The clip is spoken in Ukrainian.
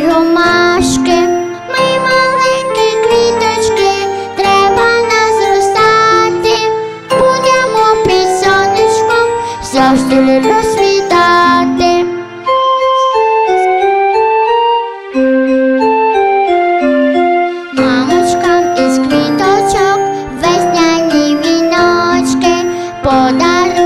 ромашки, ми маленькі квіточки, треба нас зростати. будемо під сонечком завжди розсвітати. Мамочкам із квіточок, весняні віночки, подарунки.